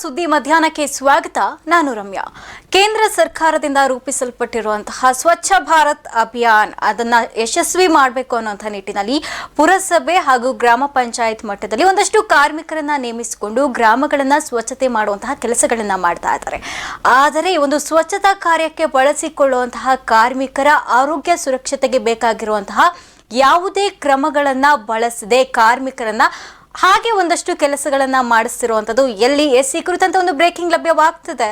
ಸುದ್ದಿ ಮಧ್ಯಾಹ್ನಕ್ಕೆ ಸ್ವಾಗತ, ನಾನು ರಮ್ಯಾ. ಕೇಂದ್ರ ಸರ್ಕಾರದಿಂದ ರೂಪಿಸಲ್ಪಟ್ಟಿರುವಂತಹ ಸ್ವಚ್ಛ ಭಾರತ್ ಅಭಿಯಾನ್ ಅದನ್ನ ಯಶಸ್ವಿ ಮಾಡಬೇಕು ಅನ್ನೋಂಥ ನಿಟ್ಟಿನಲ್ಲಿ ಪುರಸಭೆ ಹಾಗೂ ಗ್ರಾಮ ಪಂಚಾಯತ್ ಮಟ್ಟದಲ್ಲಿ ಒಂದಷ್ಟು ಕಾರ್ಮಿಕರನ್ನ ನೇಮಿಸಿಕೊಂಡು ಗ್ರಾಮಗಳನ್ನ ಸ್ವಚ್ಛತೆ ಮಾಡುವಂತಹ ಕೆಲಸಗಳನ್ನ ಮಾಡ್ತಾ ಇದ್ದಾರೆ. ಆದರೆ ಈ ಒಂದು ಸ್ವಚ್ಛತಾ ಕಾರ್ಯಕ್ಕೆ ಬಳಸಿಕೊಳ್ಳುವಂತಹ ಕಾರ್ಮಿಕರ ಆರೋಗ್ಯ ಸುರಕ್ಷತೆಗೆ ಬೇಕಾಗಿರುವಂತಹ ಯಾವುದೇ ಕ್ರಮಗಳನ್ನ ಬಳಸದೆ ಕಾರ್ಮಿಕರನ್ನ ಹಾಗೆ ಒಂದಷ್ಟು ಕೆಲಸಗಳನ್ನ ಮಾಡಿಸ್ತಿರುವಂತದ್ದು ಎಲ್ಲಿ ಎಸ್ ಸಿ ಕುರಿತಂತ ಒಂದು ಬ್ರೇಕಿಂಗ್ ಲಭ್ಯವಾಗ್ತದೆ.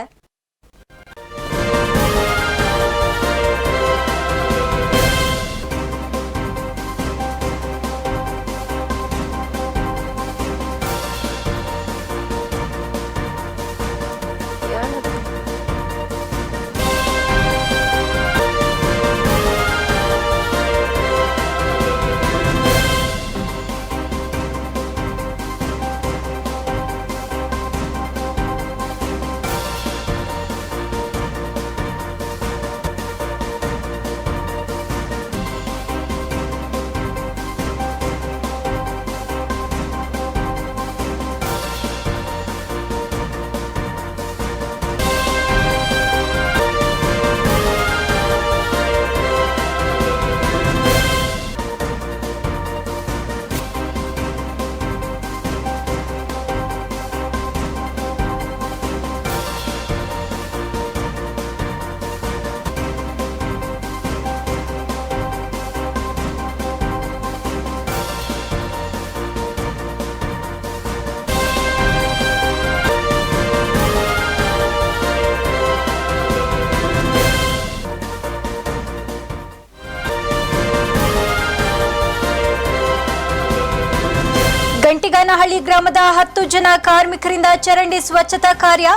ಗಂಟಿಗಾನಹಳ್ಳಿ ಗ್ರಾಮದ ಹತ್ತು ಜನ ಕಾರ್ಮಿಕರಿಂದ ಚರಂಡಿ ಸ್ವಚ್ಛತಾ ಕಾರ್ಯ.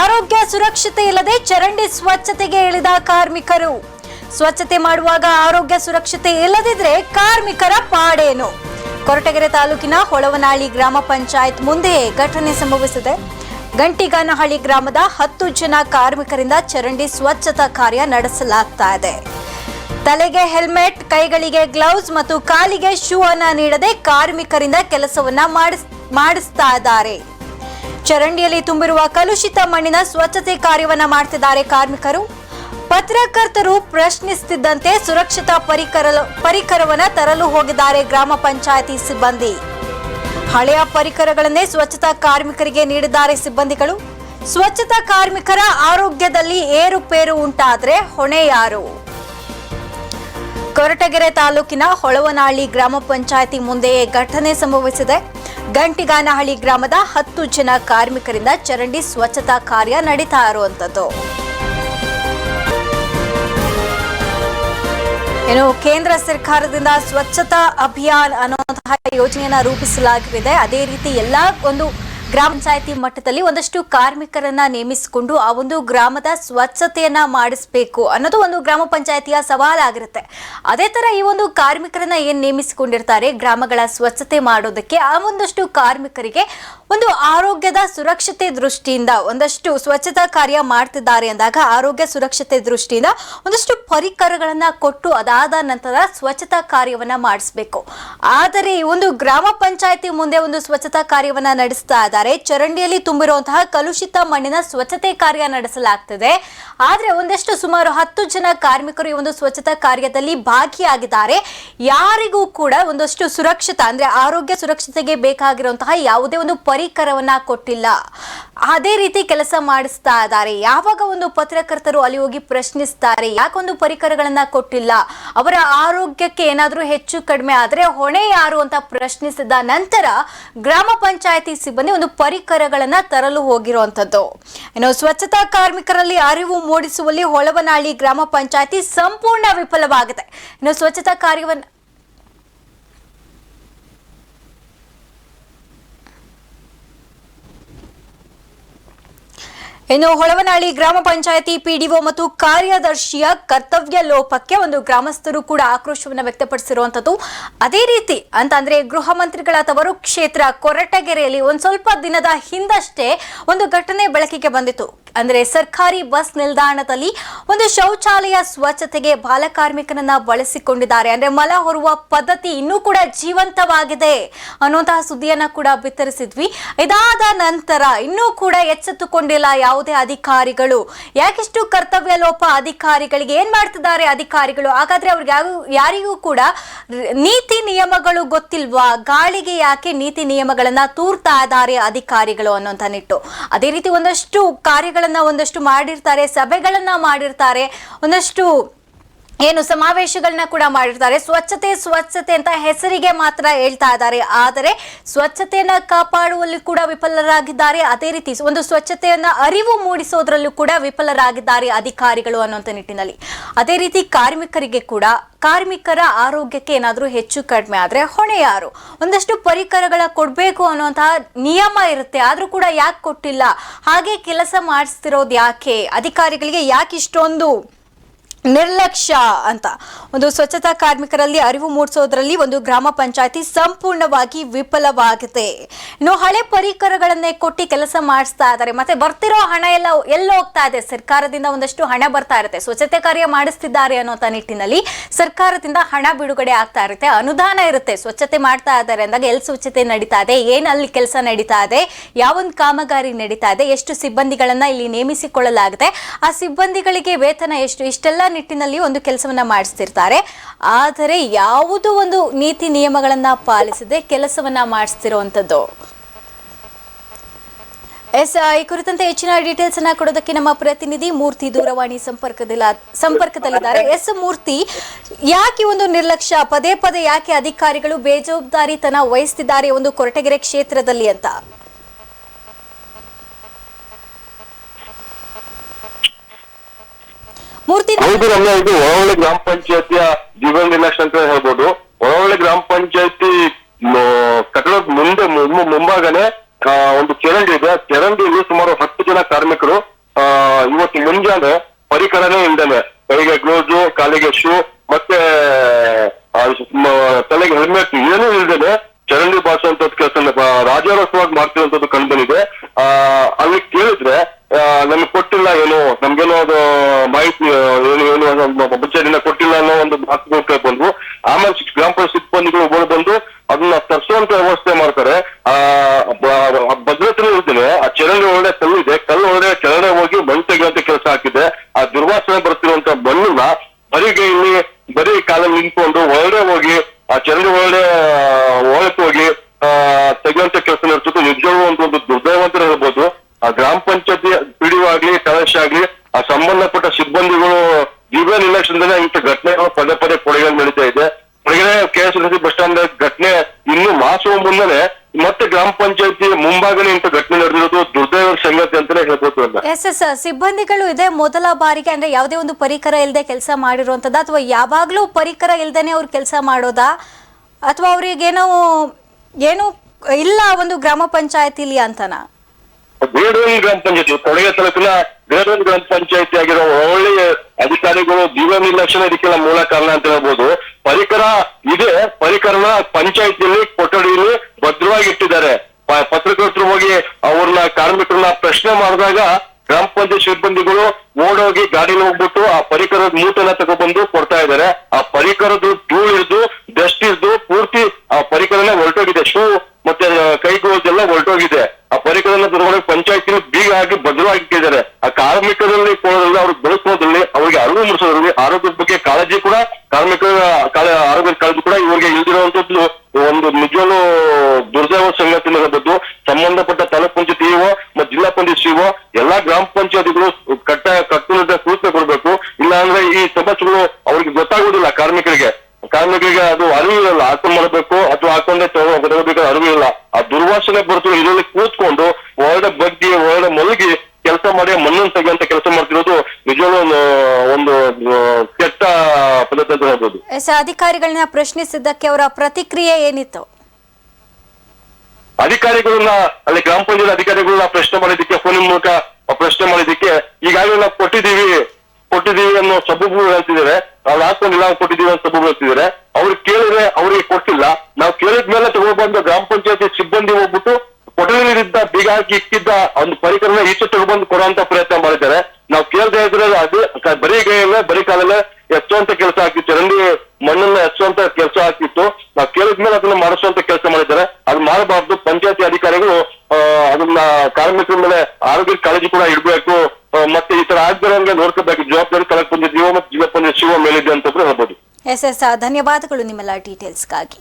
ಆರೋಗ್ಯ ಸುರಕ್ಷತೆ ಇಲ್ಲದೆ ಚರಂಡಿ ಸ್ವಚ್ಛತೆಗೆ ಇಳಿದ ಕಾರ್ಮಿಕರು. ಸ್ವಚ್ಛತೆ ಮಾಡುವಾಗ ಆರೋಗ್ಯ ಸುರಕ್ಷತೆ ಇಲ್ಲದಿದ್ರೆ ಕಾರ್ಮಿಕರ ಪಾಡೇನು? ಕೊರಟಗೆರೆ ತಾಲೂಕಿನ ಹೊಳವನಹಳ್ಳಿ ಗ್ರಾಮ ಪಂಚಾಯತ್ ಮುಂದೆ ಘಟನೆ ಸಂಭವಿಸಿದೆ. ಗಂಟಿಗಾನಹಳ್ಳಿ ಗ್ರಾಮದ ಹತ್ತು ಜನ ಕಾರ್ಮಿಕರಿಂದ ಚರಂಡಿ ಸ್ವಚ್ಛತಾ ಕಾರ್ಯ ನಡೆಸಲಾಗ್ತಾ ಇದೆ. ತಲೆಗೆ ಹೆಲ್ಮೆಟ್, ಕೈಗಳಿಗೆ ಗ್ಲೌಸ್ ಮತ್ತು ಕಾಲಿಗೆ ಶೂ ಅನ್ನ ನೀಡದೆ ಕಾರ್ಮಿಕರಿಂದ ಕೆಲಸವನ್ನ ಮಾಡಿಸ್ ಮಾಡಿಸ್ತಾ ಇದ್ದಾರೆ ಚರಂಡಿಯಲ್ಲಿ ತುಂಬಿರುವ ಕಲುಷಿತ ಮಣ್ಣಿನ ಸ್ವಚ್ಛತೆ ಕಾರ್ಯವನ್ನ ಮಾಡ್ತಿದ್ದಾರೆ ಕಾರ್ಮಿಕರು. ಪತ್ರಕರ್ತರು ಪ್ರಶ್ನಿಸುತ್ತಿದ್ದಂತೆ ಸುರಕ್ಷತಾ ಪರಿಕರ ಪರಿಕರವನ್ನ ತರಲು ಹೋಗಿದ್ದಾರೆ ಗ್ರಾಮ ಪಂಚಾಯತಿ ಸಿಬ್ಬಂದಿ. ಹಳೆಯ ಪರಿಕರಗಳನ್ನೇ ಸ್ವಚ್ಛತಾ ಕಾರ್ಮಿಕರಿಗೆ ನೀಡಿದ್ದಾರೆ ಸಿಬ್ಬಂದಿಗಳು. ಸ್ವಚ್ಛತಾ ಕಾರ್ಮಿಕರ ಆರೋಗ್ಯದಲ್ಲಿ ಏರುಪೇರು ಉಂಟಾದ್ರೆ ಹೊಣೆ ಯಾರು? ಕೊರಟಗೆರೆ ತಾಲೂಕಿನ ಹೊಳವನಹಳ್ಳಿ ಗ್ರಾಮ ಪಂಚಾಯತಿ ಮುಂದೆಯೇ ಘಟನೆ ಸಂಭವಿಸಿದೆ. ಗಂಟಿಗಾನಹಳ್ಳಿ ಗ್ರಾಮದ ಹತ್ತು ಜನ ಕಾರ್ಮಿಕರಿಂದ ಚರಂಡಿ ಸ್ವಚ್ಛತಾ ಕಾರ್ಯ ನಡೀತಾ ಇರುವಂತದ್ದು ಏನು ಕೇಂದ್ರ ಸರ್ಕಾರದಿಂದ ಸ್ವಚ್ಛತಾ ಅಭಿಯಾನ್ ಅನ್ನುವಂತಹ ಯೋಜನೆಯನ್ನ ರೂಪಿಸಲಾಗಿದೆ. ಅದೇ ರೀತಿ ಎಲ್ಲಾ ಒಂದು ಗ್ರಾಮ ಪಂಚಾಯಿತಿ ಮಟ್ಟದಲ್ಲಿ ಒಂದಷ್ಟು ಕಾರ್ಮಿಕರನ್ನ ನೇಮಿಸಿಕೊಂಡು ಆ ಒಂದು ಗ್ರಾಮದ ಸ್ವಚ್ಛತೆಯನ್ನ ಮಾಡಿಸಬೇಕು ಅನ್ನೋದು ಒಂದು ಗ್ರಾಮ ಪಂಚಾಯತಿಯ ಸವಾಲಾಗಿರುತ್ತೆ. ಅದೇ ತರ ಈ ಒಂದು ಕಾರ್ಮಿಕರನ್ನ ಏನ್ ನೇಮಿಸಿಕೊಂಡಿರ್ತಾರೆ, ಗ್ರಾಮಗಳ ಸ್ವಚ್ಛತೆ ಮಾಡೋದಕ್ಕೆ ಆ ಒಂದಷ್ಟು ಕಾರ್ಮಿಕರಿಗೆ ಒಂದು ಆರೋಗ್ಯದ ಸುರಕ್ಷತೆ ದೃಷ್ಟಿಯಿಂದ ಒಂದಷ್ಟು ಸ್ವಚ್ಛತಾ ಕಾರ್ಯ ಮಾಡ್ತಿದ್ದಾರೆ ಅಂದಾಗ ಆರೋಗ್ಯ ಸುರಕ್ಷತೆ ದೃಷ್ಟಿಯಿಂದ ಒಂದಷ್ಟು ಪರಿಕರಗಳನ್ನ ಕೊಟ್ಟು ಅದಾದ ನಂತರ ಸ್ವಚ್ಛತಾ ಕಾರ್ಯವನ್ನ ಮಾಡಿಸ್ಬೇಕು. ಆದರೆ ಒಂದು ಗ್ರಾಮ ಪಂಚಾಯತಿ ಮುಂದೆ ಒಂದು ಸ್ವಚ್ಛತಾ ಕಾರ್ಯವನ್ನ ನಡೆಸ್ತಾ ಇದ್ದಾರೆ. ಚರಂಡಿಯಲ್ಲಿ ತುಂಬಿರುವಂತಹ ಕಲುಷಿತ ಮಣ್ಣಿನ ಸ್ವಚ್ಛತೆ ಕಾರ್ಯ ನಡೆಸಲಾಗ್ತದೆ. ಆದ್ರೆ ಒಂದಷ್ಟು ಸುಮಾರು ಹತ್ತು ಜನ ಕಾರ್ಮಿಕರು ಈ ಒಂದು ಸ್ವಚ್ಛತಾ ಕಾರ್ಯದಲ್ಲಿ ಭಾಗಿಯಾಗಿದ್ದಾರೆ. ಯಾರಿಗೂ ಕೂಡ ಒಂದಷ್ಟು ಸುರಕ್ಷತಾ ಅಂದ್ರೆ ಆರೋಗ್ಯ ಸುರಕ್ಷತೆಗೆ ಬೇಕಾಗಿರುವಂತಹ ಯಾವುದೇ ಒಂದು ಪರಿಕರವನ್ನ ಕೊಟ್ಟಿಲ್ಲ. ಅದೇ ರೀತಿ ಕೆಲಸ ಮಾಡಿಸ್ತಾ ಇದ್ದಾರೆ. ಯಾವಾಗ ಒಂದು ಪತ್ರಕರ್ತರು ಅಲ್ಲಿ ಹೋಗಿ ಪ್ರಶ್ನಿಸ್ತಾರೆ ಯಾಕೊಂದು ಪರಿಕರಗಳನ್ನ ಕೊಟ್ಟಿಲ್ಲ? ಅವರ ಆರೋಗ್ಯಕ್ಕೆ ಏನಾದರೂ ಹೆಚ್ಚು ಕಡಿಮೆ ಆದ್ರೆ ಹೊಣೆ ಯಾರು ಅಂತ ಪ್ರಶ್ನಿಸಿದ ನಂತರ ಗ್ರಾಮ ಪಂಚಾಯತಿ ಸಿಬ್ಬಂದಿ ಒಂದು ಪರಿಕರಗಳನ್ನ ತರಲು ಹೋಗಿರುವಂತದ್ದು ಇನ್ನು ಸ್ವಚ್ಛತಾ ಕಾರ್ಮಿಕರಲ್ಲಿ ಅರಿವು ಮೂಡಿಸುವಲ್ಲಿ ಹೊಳವನಹಳ್ಳಿ ಗ್ರಾಮ ಪಂಚಾಯತಿ ಸಂಪೂರ್ಣ ವಿಫಲವಾಗಿದೆ. ಇನ್ನು ಸ್ವಚ್ಛತಾ ಕಾರ್ಯವನ್ನು ಇನ್ನು ಹೊಳವನಹಳ್ಳಿ ಗ್ರಾಮ ಪಂಚಾಯತಿ ಪಿಡಿಒ ಮತ್ತು ಕಾರ್ಯದರ್ಶಿಯ ಕರ್ತವ್ಯ ಲೋಪಕ್ಕೆ ಒಂದು ಗ್ರಾಮಸ್ಥರು ಕೂಡ ಆಕ್ರೋಶವನ್ನು ವ್ಯಕ್ತಪಡಿಸಿರುವಂತದ್ದು ಅದೇ ರೀತಿ ಅಂತಂದ್ರೆ ಗೃಹ ಮಂತ್ರಿಗಳ ತವರು ಕ್ಷೇತ್ರ ಕೊರಟಗೆರೆಯಲ್ಲಿ ಒಂದ್ ಸ್ವಲ್ಪ ದಿನದ ಹಿಂದಷ್ಟೇ ಒಂದು ಘಟನೆ ಬೆಳಕಿಗೆ ಬಂದಿತ್ತು. ಅಂದ್ರೆ ಸರ್ಕಾರಿ ಬಸ್ ನಿಲ್ದಾಣದಲ್ಲಿ ಒಂದು ಶೌಚಾಲಯ ಸ್ವಚ್ಛತೆಗೆ ಬಾಲಕಾರ್ಮಿಕರನ್ನ ಬಳಸಿಕೊಂಡಿದ್ದಾರೆ. ಅಂದ್ರೆ ಮಲ ಹೊರುವ ಪದ್ಧತಿ ಇನ್ನೂ ಕೂಡ ಜೀವಂತವಾಗಿದೆ ಅನ್ನುವಂತಹ ಸುದ್ದಿಯನ್ನ ಕೂಡ ಬಿತ್ತರಿಸಿದ್ವಿ. ಇದಾದ ನಂತರ ಇನ್ನೂ ಕೂಡ ಎಚ್ಚೆತ್ತುಕೊಂಡಿಲ್ಲ ಯಾವುದೇ ಅಧಿಕಾರಿಗಳು. ಯಾಕಿಷ್ಟು ಕರ್ತವ್ಯ ಲೋಪ ಅಧಿಕಾರಿಗಳಿಗೆ, ಏನ್ ಮಾಡ್ತಿದ್ದಾರೆ ಅಧಿಕಾರಿಗಳು? ಹಾಗಾದ್ರೆ ಅವ್ರಿಗೆ ಯಾರಿಗೂ ಕೂಡ ನೀತಿ ನಿಯಮಗಳು ಗೊತ್ತಿಲ್ವಾ? ಗಾಳಿಗೆ ಯಾಕೆ ನೀತಿ ನಿಯಮಗಳನ್ನ ತೂರ್ತಾ ಇದ್ದಾರೆ ಅಧಿಕಾರಿಗಳು ಅನ್ನೋಂತ ನಿಟ್ಟು. ಅದೇ ರೀತಿ ಒಂದಷ್ಟು ಕಾರ್ಯಗಳನ್ನ ಒಂದಷ್ಟು ಮಾಡಿರ್ತಾರೆ ಸಭೆಗಳನ್ನ ಮಾಡಿರ್ತಾರೆ ಒಂದಷ್ಟು ಏನು ಸಮಾವೇಶಗಳನ್ನ ಕೂಡ ಮಾಡಿರ್ತಾರೆ. ಸ್ವಚ್ಛತೆ ಸ್ವಚ್ಛತೆ ಅಂತ ಹೆಸರಿಗೆ ಮಾತ್ರ ಹೇಳ್ತಾ ಇದ್ದಾರೆ. ಆದರೆ ಸ್ವಚ್ಛತೆಯನ್ನ ಕಾಪಾಡುವಲ್ಲಿ ಕೂಡ ವಿಫಲರಾಗಿದ್ದಾರೆ. ಅದೇ ರೀತಿ ಒಂದು ಸ್ವಚ್ಛತೆಯನ್ನ ಅರಿವು ಮೂಡಿಸೋದ್ರಲ್ಲೂ ಕೂಡ ವಿಫಲರಾಗಿದ್ದಾರೆ ಅಧಿಕಾರಿಗಳು ಅನ್ನುವಂಥ ನಿಟ್ಟಿನಲ್ಲಿ. ಅದೇ ರೀತಿ ಕಾರ್ಮಿಕರಿಗೆ ಕೂಡ, ಕಾರ್ಮಿಕರ ಆರೋಗ್ಯಕ್ಕೆ ಏನಾದರೂ ಹೆಚ್ಚು ಕಡಿಮೆ ಆದರೆ ಹೊಣೆ ಯಾರು? ಒಂದಷ್ಟು ಪರಿಕರಗಳ ಕೊಡಬೇಕು ಅನ್ನುವಂತಹ ನಿಯಮ ಇರುತ್ತೆ. ಆದರೂ ಕೂಡ ಯಾಕೆ ಕೊಟ್ಟಿಲ್ಲ? ಹಾಗೆ ಕೆಲಸ ಮಾಡಿಸ್ತಿರೋದು ಯಾಕೆ? ಅಧಿಕಾರಿಗಳಿಗೆ ಯಾಕೆ ಇಷ್ಟೊಂದು ನಿರ್ಲಕ್ಷ್ಯ ಅಂತ. ಒಂದು ಸ್ವಚ್ಛತಾ ಕಾರ್ಮಿಕರಲ್ಲಿ ಅರಿವು ಮೂಡಿಸೋದ್ರಲ್ಲಿ ಒಂದು ಗ್ರಾಮ ಪಂಚಾಯತಿ ಸಂಪೂರ್ಣವಾಗಿ ವಿಫಲವಾಗಿದೆ. ಇನ್ನು ಹಳೆ ಪರಿಕರಗಳನ್ನೇ ಕೊಟ್ಟು ಕೆಲಸ ಮಾಡಿಸ್ತಾ ಇದ್ದಾರೆ. ಮತ್ತೆ ಬರ್ತಿರೋ ಹಣ ಎಲ್ಲ ಎಲ್ಲ ಹೋಗ್ತಾ ಇದೆ? ಸರ್ಕಾರದಿಂದ ಒಂದಷ್ಟು ಹಣ ಬರ್ತಾ ಇರುತ್ತೆ. ಸ್ವಚ್ಛತೆ ಕಾರ್ಯ ಮಾಡಿಸ್ತಿದ್ದಾರೆ ಅನ್ನೋಂಥ ನಿಟ್ಟಿನಲ್ಲಿ ಸರ್ಕಾರದಿಂದ ಹಣ ಬಿಡುಗಡೆ ಆಗ್ತಾ ಇರುತ್ತೆ. ಅನುದಾನ ಇರುತ್ತೆ. ಸ್ವಚ್ಛತೆ ಮಾಡ್ತಾ ಇದ್ದಾರೆ ಅಂದಾಗ ಎಲ್ಲಿ ಸ್ವಚ್ಛತೆ ನಡೀತಾ ಇದೆ? ಏನ್ ಅಲ್ಲಿ ಕೆಲಸ ನಡೀತಾ ಇದೆ? ಯಾವೊಂದು ಕಾಮಗಾರಿ ನಡೀತಾ ಇದೆ? ಎಷ್ಟು ಸಿಬ್ಬಂದಿಗಳನ್ನ ಇಲ್ಲಿ ನೇಮಿಸಿಕೊಳ್ಳಲಾಗಿದೆ? ಆ ಸಿಬ್ಬಂದಿಗಳಿಗೆ ವೇತನ ಎಷ್ಟು? ಇಷ್ಟೆಲ್ಲ ನಿಟ್ಟಿನಲ್ಲಿ ಒಂದು ಕೆಲಸವನ್ನ ಮಾಡಿಸ್ತಿರ್ತಾರೆ. ಆದರೆ ಯಾವುದೋ ಒಂದು ನೀತಿ ನಿಯಮಗಳನ್ನ ಪಾಲಿಸದೆ ಕೆಲಸವನ್ನ ಮಾಡಿಸ್ತಿರುವಂಥದ್ದು ಎಸ್ ಈ ಕುರಿತಂತೆ ಹೆಚ್ಚಿನ ಡೀಟೇಲ್ಸ್ ಅನ್ನ ಕೊಡೋದಕ್ಕೆ ನಮ್ಮ ಪ್ರತಿನಿಧಿ ಮೂರ್ತಿ ದೂರವಾಣಿ ಸಂಪರ್ಕದಲ್ಲಿ, ಸಂಪರ್ಕದಲ್ಲಿದ್ದಾರೆ. ಎಸ್, ಮೂರ್ತಿ, ಯಾಕೆ ಒಂದು ನಿರ್ಲಕ್ಷ್ಯ? ಪದೇ ಪದೇ ಯಾಕೆ ಅಧಿಕಾರಿಗಳು ಬೇಜವಾಬ್ದಾರಿತನ ವಹಿಸ್ತಿದ್ದಾರೆ ಒಂದು ಕೊರಟಗೆರೆ ಕ್ಷೇತ್ರದಲ್ಲಿ ಅಂತ? ಮೂರ್ತಿ ಹೌದು ರಮ್ಯ ಇದು ಹೊರವಳ್ಳಿ ಗ್ರಾಮ ಪಂಚಾಯತಿಯ ಜೀವನ ದಿನಾಶ ಅಂತ ಹೇಳ್ಬೋದು. ಹೊರವಳ್ಳಿ ಗ್ರಾಮ ಪಂಚಾಯತಿ ಕಟ್ಟಡದ ಮುಂದೆ ಮುಂಭಾಗನೆ ಒಂದು ಚರಂಡಿ ಇದೆ. ಚರಂಡಿಯಲ್ಲಿ ಸುಮಾರು ಹತ್ತು ಜನ ಕಾರ್ಮಿಕರು ಆ, ಇವತ್ತು ಮುಂಜಾನೆ ಪರಿಕರನೇ ಇಲ್ದೇನೆ. ಕೈಗೆ ಗ್ಲೋಸು ಕಾಲಿಗೆ ಶೂ ಮತ್ತೆ ತಲೆಗೆ ಹೆಲ್ಮೆಟ್ ಏನೂ ಇಲ್ದೇನೆ ಚರಂಡಿ ಭಾಷೆ ಅಂತ ಕೆಲಸ ರಾಜಾರೋಸವಾಗಿ ಮಾಡ್ತಿರುವಂತದ್ದು ಕಂಡು ಬಂದಿದೆ. ಆ ಅಲ್ಲಿ ಕೇಳಿದ್ರೆ ನಮ್ಗೆ ಕೊಟ್ಟಿಲ್ಲ ಏನು, ನಮ್ಗೇನೋ ಅದು ಮಾಹಿತಿ ಏನು ಏನು ಅನ್ನೋ ಕೊಟ್ಟಿಲ್ಲ ಅನ್ನೋ ಒಂದು ಮಾತುಗಳು ಕೇಳ್ಬಂದ್ವು ಆಮೇಲೆ ಗ್ರಾಮ ಪಂಚಾಯತ್ ಸಿಬ್ಬಂದಿಗಳು ಬಂದು ಅದನ್ನ ತರಿಸುವಂತ ವ್ಯವಸ್ಥೆ ಮಾಡ್ತಾರೆ ಆ ಬ- ಭದ್ರತೆ ಇರ್ತೀನಿ ಆ ಚರಂಡಿ ಒಳಗಡೆ ಕಲ್ಲು ಇದೆ ಕಲ್ಲು ಒಳಗಡೆ ಕೆಳಗಡೆ ಹೋಗಿ ಮಣ್ಣು ತೆಗೆಯುವಂತ ಕೆಲಸ ಹಾಕಿದೆ ಆ ದುರ್ವಾಸನೆ ಬರ್ತಿರುವಂತ ಮಣ್ಣನ್ನ ಬರೀಗೆ ಇಲ್ಲಿ ಬರೀ ಕಾಲಲ್ಲಿ ನಿಂತ್ಕೊಂಡು ಒಳಗಡೆ ಹೋಗಿ ಆ ಚರಂಡಿ ಒಳಗಡೆ ಒಳಕ್ಕೆ ಹೋಗಿ ಆ ತೆಗೆಯುವಂತ ಕೆಲಸ ನಡೆಸಿದ್ದು ನಿಜವಾಗ್ಲೂ ಒಂದು ಒಂದು ದುರ್ದೈವ ಅಂತ ಹೇಳ್ಬೋದು ಆ ಗ್ರಾಮ ಪಂಚಾಯತಿ ಪಿಡಿಒ ಆಗ್ಲಿ ಕಳಶ ಆಗ್ಲಿ, ಆ ಸಂಬಂಧಪಟ್ಟ ಸಿಬ್ಬಂದಿಗಳು ದಿವ್ಯ ನಿರ್ಲಕ್ಷ್ಯದಿಂದ ಇಂಥ ಘಟನೆಗಳು ಪದೇ ಪದೇ ಕೊಡಗಲ್ಲಿ ನಡೀತಾ ಇದೆ. ಕೊಡಗಡೆ K S R T bus stand ಘಟನೆ ಇನ್ನು ಮಾಸುವ ಮುನ್ನನೆ ಮತ್ತೆ ಗ್ರಾಮ ಪಂಚಾಯತಿ ಮುಂಭಾಗನೇ ಇಂಥ ಘಟನೆ ನಡೆದಿರೋದು ದುರ್ದೈವ ಸಂಗತಿ ಅಂತಾನೆ ಹೇಳ್ಬೋದು ಎಸ್ ಎಸ್ ಸಿಬ್ಬಂದಿಗಳು ಇದೆ ಮೊದಲ ಬಾರಿಗೆ ಅಂದ್ರೆ ಯಾವುದೇ ಒಂದು ಪರಿಕರ ಇಲ್ಲದೆ ಕೆಲಸ ಮಾಡಿರುವಂತದ ಅಥವಾ ಯಾವಾಗ್ಲೂ ಪರಿಕರ ಇಲ್ದೇನೆ ಅವ್ರು ಕೆಲಸ ಮಾಡೋದಾ? ಅಥವಾ ಅವ್ರಿಗೇನೋ ಏನು ಇಲ್ಲ ಒಂದು ಗ್ರಾಮ ಪಂಚಾಯತಿಲಿ ಅಂತನಾ? ಬೇಡೂರು ಗ್ರಾಮ ಪಂಚಾಯತಿ ಕೊಡಗೆ ತಾಲೂಕಿನ ಬೇಡೂರು ಗ್ರಾಮ ಪಂಚಾಯತಿ ಆಗಿರೋ ಒಳ್ಳೆಯ ಅಧಿಕಾರಿಗಳು ಜೀವ ನಿರ್ಲಕ್ಷ್ಯ ಇದಕ್ಕೆಲ್ಲ ಮೂಲ ಕಾರಣ ಅಂತ ಹೇಳ್ಬೋದು. ಪರಿಕರ ಇದೆ. ಪರಿಕರನ ಪಂಚಾಯತಿಯಲ್ಲಿ, ಕೊಠಡಿಯಲ್ಲಿ ಭದ್ರವಾಗಿ ಇಟ್ಟಿದ್ದಾರೆ ಪತ್ರಕರ್ತರು ಹೋಗಿ ಅವ್ರನ್ನ ಕಾರ್ಮಿಕರನ್ನ ಪ್ರಶ್ನೆ ಮಾಡಿದಾಗ ಗ್ರಾಮ ಪಂಚಾಯತ್ ಸಿಬ್ಬಂದಿಗಳು ಓಡೋಗಿ ಗಾಡಿನ ಹೋಗ್ಬಿಟ್ಟು ಆ ಪರಿಕರದ ಮೂಟೆನ ತಗೊಬಂದು ಕೊಡ್ತಾ ಇದ್ದಾರೆ. ಆ ಪರಿಕರದ ಧೂಳು ಇರ್ದು ಡಸ್ಟ್ ಇರ್ದು ಪೂರ್ತಿ ಆ ಪರಿಕರನೇ ಹೊರಟೋಗಿದೆ. ಶೂ ಮತ್ತೆ ಕೈಗೋದೆಲ್ಲ ಹೊರಟೋಗಿದೆ. ಆ ಪರಿಕರನ ತಗೊಂಡು ಪಂಚಾಯತಿನ ಬೀಗ ಹಾಕಿ ಭದ್ರವಾಗಿ ಇಟ್ಟಿದ್ದಾರೆ ಆ ಕಾರ್ಮಿಕರಲ್ಲಿ ಕೊಡೋದ್ರಲ್ಲಿ ಅವ್ರಿಗೆ ಬೆಳೆಸೋದ್ರಲ್ಲಿ, ಅವ್ರಿಗೆ ಅರಿವು ಮೂಡಿಸೋದ್ರಲ್ಲಿ ಆರೋಗ್ಯದ ಬಗ್ಗೆ ಕಾಳಜಿ ಕೂಡ ಕಾರ್ಮಿಕರ ಆರೋಗ್ಯದ ಕಾಳಜಿ ಕೂಡ ಇವ್ರಿಗೆ ಇಲ್ದಿರುವಂತದ್ದು ಒಂದು ನಿಜವೂ ದುರ್ದೈವ ಸಂಗತಿ ಹೇಳ್ಬೋದು ಸಂಬಂಧಪಟ್ಟ ತಾಲೂಕು ಪಂಚಾಯತ್ ಇಒ ಮತ್ತು ಜಿಲ್ಲಾ ಪಂಚಾಯತ್ ಸಿಒ ಎಲ್ಲಾ ಗ್ರಾಮ ಪಂಚಾಯಿತಿಗಳು ಕಟ್ಟ ಕಟ್ಟುನಿಟ್ಟ ಸೂಚನೆ ಕೊಡಬೇಕು. ಇಲ್ಲ ಅಂದ್ರೆ ಈ ಸಮಸ್ಯೆಗಳು ಅವ್ರಿಗೆ ಗೊತ್ತಾಗುವುದಿಲ್ಲ ಕಾರ್ಮಿಕರಿಗೆ. ಕಾರ್ಮಿಕರಿಗೆ ಅದು ಅರಿವು ಇರಲ್ಲ ಹಾಕೊಂಡ್ ಮಾಡಬೇಕು ಅಥವಾ ಹಾಕೊಂಡೆ ತಗೋಬೇಕು ಅರಿವು ಇಲ್ಲ ಆ ದುರ್ವಾಸನೆ ಬರ್ತದೆ, ಇದರಲ್ಲಿ ಕೂತ್ಕೊಂಡು ಒಳ್ಳೆ ಬಗ್ಗೆ, ಒಳ್ಳೆ ಮಲಗಿ ಮಾಡಿ ಮಣ್ಣನ್ನು ತೆಗೆಯುವಂತ ಕೆಲಸ ಮಾಡ್ತಿರೋದು ನಿಜವಾಗ್ಲೂ ಒಂದು ಒಂದು ಕೆಟ್ಟ ಪದ್ಧತಿ ಅಂತ ಹೇಳ್ಬೋದು. ಎಸ್ ಅಧಿಕಾರಿಗಳನ್ನ ಪ್ರಶ್ನಿಸಿದ್ದಕ್ಕೆ ಅವರ ಪ್ರತಿಕ್ರಿಯೆ ಏನಿತ್ತು? ಅಧಿಕಾರಿಗಳನ್ನ ಅಲ್ಲಿ ಗ್ರಾಮ ಪಂಚಾಯತ್ ಅಧಿಕಾರಿಗಳನ್ನ ಪ್ರಶ್ನೆ ಮಾಡಿದ್ದಕ್ಕೆ ಫೋನ್ ಮೂಲಕ ಪ್ರಶ್ನೆ ಮಾಡಿದ್ದಕ್ಕೆ ಈಗಾಗಲೇ ನಾವು ಕೊಟ್ಟಿದ್ದೀವಿ ಕೊಟ್ಟಿದ್ದೀವಿ ಅನ್ನೋ ಸಬೂಬು ಹೇಳ್ತಿದ್ದಾರೆ. ನಾವು ಹಾಕೊಂಡಿಲ್ಲ ನಾವು ಕೊಟ್ಟಿದ್ದೀವಿ ಅಂತ ಸಬೂಬು ಹೇಳ್ತಿದ್ದಾರೆ. ಅವ್ರಿಗೆ ಕೇಳಿದ್ರೆ ಅವ್ರಿಗೆ ಕೊಟ್ಟಿಲ್ಲ. ನಾವು ಕೇಳಿದ್ಮೇಲೆ ತಗೊಳ್ಬಂದು ಗ್ರಾಮ ಪಂಚಾಯತಿ ಸಿಬ್ಬಂದಿ ಹೋಗ್ಬಿಟ್ಟು ಹಾಕಿ ಇಟ್ಟಿದ್ದ ಒಂದು ಪರಿಕರನ ಈಚೆ ತಗೊಬಂದು ಕೊಡುವಂತ ಪ್ರಯತ್ನ ಮಾಡಿದ್ದಾರೆ. ನಾವು ಕೇಳದೆ ಇದ್ರೆ ಅದು ಬರೀ ಗೈಯಲ್ಲ, ಬರೀ ಕಾಲಲ್ಲೇ ಎಚ್ಚುವಂತ ಕೆಲಸ ಆಗ್ತಿತ್ತು. ಚರಂಡಿ ಮಣ್ಣನ್ನ ಎಚ್ಚುವಂತ ಕೆಲಸ ಆಗ್ತಿತ್ತು. ನಾವು ಕೇಳಿದ್ಮೇಲೆ ಅದನ್ನ ಮಾಡಿಸುವಂತ ಕೆಲಸ ಮಾಡಿದ್ದಾರೆ. ಅದು ಮಾಡಬಾರ್ದು. ಪಂಚಾಯತಿ ಅಧಿಕಾರಿಗಳು ಅದನ್ನ ಕಾರ್ಮಿಕರ ಮೇಲೆ ಆರೋಗ್ಯ ಕಾಳಜಿ ಕೂಡ ಇಡಬೇಕು. ಮತ್ತೆ ಈ ತರ ಆಗ್ದಿರಂಗೆ ನೋಡ್ಕೋಬೇಕು. ಜವಾಬ್ದಾರಿ ಕಳಕ್ ಬಂದ ಜೀವ ಮತ್ತು ಪಂದ್ಯ ಶಿವ ಮೇಲಿದೆ ಅಂತ ಹೇಳ್ಬೋದು. ಎಸ್ ಎಸ್ ಧನ್ಯವಾದಗಳು ನಿಮ್ಮೆಲ್ಲ ಡೀಟೇಲ್ಸ್ಗಾಗಿ.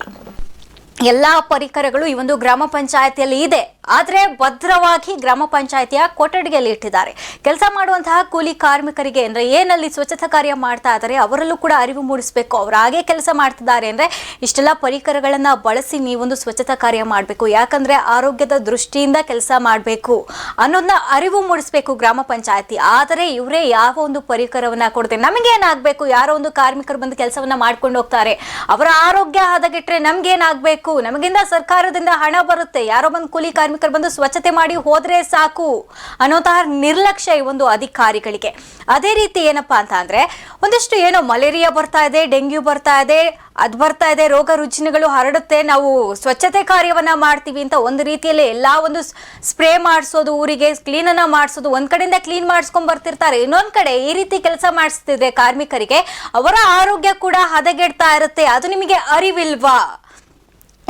ಎಲ್ಲಾ ಪರಿಕರಗಳು ಈ ಒಂದು ಗ್ರಾಮ ಪಂಚಾಯತಿಯಲ್ಲಿ ಇದೆ. ಆದರೆ ಭದ್ರವಾಗಿ ಗ್ರಾಮ ಪಂಚಾಯತಿಯ ಕೊಠಡಿಯಲ್ಲಿ ಇಟ್ಟಿದ್ದಾರೆ. ಕೆಲಸ ಮಾಡುವಂತಹ ಕೂಲಿ ಕಾರ್ಮಿಕರಿಗೆ ಅಂದ್ರೆ ಏನಲ್ಲಿ ಸ್ವಚ್ಛತಾ ಕಾರ್ಯ ಮಾಡ್ತಾ ಇದ್ದಾರೆ, ಅವರಲ್ಲೂ ಕೂಡ ಅರಿವು ಮೂಡಿಸಬೇಕು. ಅವರು ಹಾಗೆ ಕೆಲಸ ಮಾಡ್ತಿದ್ದಾರೆ ಅಂದ್ರೆ ಇಷ್ಟೆಲ್ಲ ಪರಿಕರಗಳನ್ನು ಬಳಸಿ ನೀವೊಂದು ಸ್ವಚ್ಛತಾ ಕಾರ್ಯ ಮಾಡಬೇಕು. ಯಾಕಂದ್ರೆ ಆರೋಗ್ಯದ ದೃಷ್ಟಿಯಿಂದ ಕೆಲಸ ಮಾಡಬೇಕು ಅನ್ನೋದನ್ನ ಅರಿವು ಮೂಡಿಸಬೇಕು ಗ್ರಾಮ ಪಂಚಾಯತಿ. ಆದರೆ ಇವರೇ ಯಾವ ಒಂದು ಪರಿಕರವನ್ನ ಕೊಡದೆ ನಮಗೇನಾಗಬೇಕು? ಯಾರೋ ಒಂದು ಕಾರ್ಮಿಕರು ಬಂದು ಕೆಲಸವನ್ನ ಮಾಡ್ಕೊಂಡು ಹೋಗ್ತಾರೆ. ಅವರ ಆರೋಗ್ಯ ಹದಗೆಟ್ಟರೆ ನಮ್ಗೇನಾಗಬೇಕು? ನಮಗಿಂದ ಸರ್ಕಾರದಿಂದ ಹಣ ಬರುತ್ತೆ. ಯಾರೋ ಬಂದು ಕೂಲಿ ಕಾರ್ಮಿಕರು ಬಂದು ಸ್ವಚ್ಛತೆ ಮಾಡಿ ಹೋದ್ರೆ ಸಾಕು ಅನ್ನೋಂತಹ ನಿರ್ಲಕ್ಷ್ಯ ಈ ಒಂದು ಅಧಿಕಾರಿಗಳಿಗೆ. ಅದೇ ರೀತಿ ಏನಪ್ಪಾ ಅಂತ ಅಂದ್ರೆ, ಒಂದಿಷ್ಟು ಏನೋ ಮಲೇರಿಯಾ ಬರ್ತಾ ಇದೆ, ಡೆಂಗ್ಯೂ ಬರ್ತಾ ಇದೆ, ಅದ್ ಬರ್ತಾ ಇದೆ, ರೋಗ ರುಜಿನಗಳು ಹರಡುತ್ತೆ, ನಾವು ಸ್ವಚ್ಛತೆ ಕಾರ್ಯವನ್ನ ಮಾಡ್ತೀವಿ ಅಂತ ಒಂದು ರೀತಿಯಲ್ಲಿ ಎಲ್ಲಾ ಒಂದು ಸ್ಪ್ರೇ ಮಾಡಿಸೋದು, ಊರಿಗೆ ಕ್ಲೀನ್ ಅನ್ನ ಮಾಡಿಸೋದು, ಒಂದ್ ಕಡೆಯಿಂದ ಕ್ಲೀನ್ ಮಾಡಿಸ್ಕೊಂಡ್ ಬರ್ತಿರ್ತಾರೆ. ಇನ್ನೊಂದ್ ಕಡೆ ಈ ರೀತಿ ಕೆಲಸ ಮಾಡಿಸ್ತಿದ್ರೆ ಕಾರ್ಮಿಕರಿಗೆ ಅವರ ಆರೋಗ್ಯ ಕೂಡ ಹದಗೆಡ್ತಾ ಇರುತ್ತೆ. ಅದು ನಿಮಗೆ ಅರಿವಿಲ್ವಾ?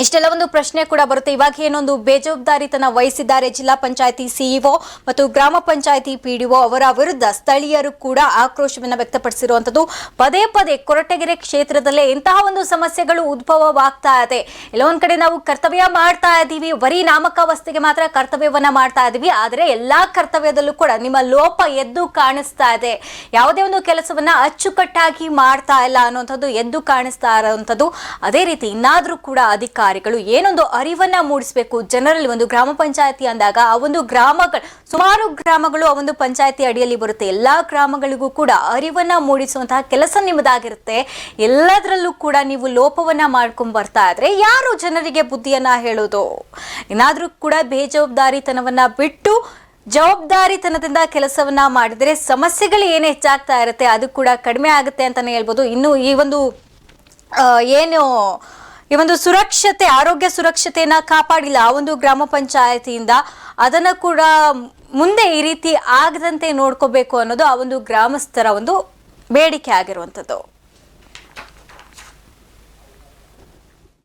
ಇಷ್ಟೆಲ್ಲ ಒಂದು ಪ್ರಶ್ನೆ ಕೂಡ ಬರುತ್ತೆ. ಇವಾಗ ಏನೊಂದು ಬೇಜವಾಬ್ದಾರಿತನ ವಹಿಸಿದ್ದಾರೆ ಜಿಲ್ಲಾ ಪಂಚಾಯತಿ ಸಿಇಒ ಮತ್ತು ಗ್ರಾಮ ಪಂಚಾಯತಿ ಪಿಡಿಒ ಅವರ ವಿರುದ್ಧ ಸ್ಥಳೀಯರು ಕೂಡ ಆಕ್ರೋಶವನ್ನು ವ್ಯಕ್ತಪಡಿಸಿರುವಂತದ್ದು ಪದೇ ಪದೇ ಕೊರಟಗೆರೆ ಕ್ಷೇತ್ರದಲ್ಲೇ ಇಂತಹ ಒಂದು ಸಮಸ್ಯೆಗಳು ಉದ್ಭವವಾಗ್ತಾ ಇದೆ. ಎಲ್ಲ ಒಂದ್ ಕಡೆ ನಾವು ಕರ್ತವ್ಯ ಮಾಡ್ತಾ ಇದ್ದೀವಿ. ಬರೀ ನಾಮಕಾವಸ್ಥೆಗೆ ಮಾತ್ರ ಕರ್ತವ್ಯವನ್ನ ಮಾಡ್ತಾ ಇದೀವಿ ಆದರೆ ಎಲ್ಲಾ ಕರ್ತವ್ಯದಲ್ಲೂ ಕೂಡ ನಿಮ್ಮ ಲೋಪ ಎದ್ದು ಕಾಣಿಸ್ತಾ ಇದೆ. ಯಾವುದೇ ಒಂದು ಕೆಲಸವನ್ನ ಅಚ್ಚುಕಟ್ಟಾಗಿ ಮಾಡ್ತಾ ಇಲ್ಲ ಅನ್ನುವಂಥದ್ದು, ಎದ್ದು ಕಾಣಿಸ್ತಾ ಇರುವಂಥದ್ದು. ಅದೇ ರೀತಿ ಇನ್ನಾದ್ರೂ ಕೂಡ ಅಧಿಕಾರಿಗಳು ಏನೊಂದು ಅರಿವನ್ನ ಮೂಡಿಸಬೇಕು? ಜನರಲ್ಲಿ ಒಂದು ಗ್ರಾಮ ಪಂಚಾಯತಿ ಅಂದಾಗ ಆ ಒಂದು ಗ್ರಾಮಗಳು, ಸುಮಾರು ಗ್ರಾಮಗಳು ಆ ಒಂದು ಪಂಚಾಯತಿ ಅಡಿಯಲ್ಲಿ ಬರುತ್ತೆ. ಎಲ್ಲಾ ಗ್ರಾಮಗಳಿಗೂ ಕೂಡ ಅರಿವನ್ನ ಮೂಡಿಸುವಂತಹ ಕೆಲಸ ನಿಮ್ಮದಾಗಿರುತ್ತೆ. ಎಲ್ಲದರಲ್ಲೂ ಕೂಡ ನೀವು ಲೋಪವನ್ನ ಮಾಡ್ಕೊಂಡ್ ಬರ್ತಾ ಇದ್ರೆ ಯಾರು ಜನರಿಗೆ ಬುದ್ಧಿಯನ್ನ ಹೇಳೋದು? ಏನಾದ್ರೂ ಕೂಡ ಬೇಜವಾಬ್ದಾರಿತನವನ್ನ ಬಿಟ್ಟು ಜವಾಬ್ದಾರಿತನದಿಂದ ಕೆಲಸವನ್ನ ಮಾಡಿದ್ರೆ ಸಮಸ್ಯೆಗಳು ಏನು ಹೆಚ್ಚಾಗ್ತಾ ಇರುತ್ತೆ, ಅದು ಕೂಡ ಕಡಿಮೆ ಆಗುತ್ತೆ ಅಂತಾನೆ ಹೇಳ್ಬೋದು. ಇನ್ನು ಈ ಒಂದು ಏನು ಈ ಒಂದು ಸುರಕ್ಷತೆ, ಆರೋಗ್ಯ ಸುರಕ್ಷತೆಯನ್ನ ಕಾಪಾಡಿಲ್ಲ ಆ ಒಂದು ಗ್ರಾಮ ಪಂಚಾಯತಿಯಿಂದ, ಅದನ್ನ ಕೂಡ ಮುಂದೆ ಈ ರೀತಿ ಆಗದಂತೆ ನೋಡ್ಕೋಬೇಕು ಅನ್ನೋದು ಆ ಒಂದು ಗ್ರಾಮಸ್ಥರ ಒಂದು ಬೇಡಿಕೆ ಆಗಿರುವಂಥದ್ದು.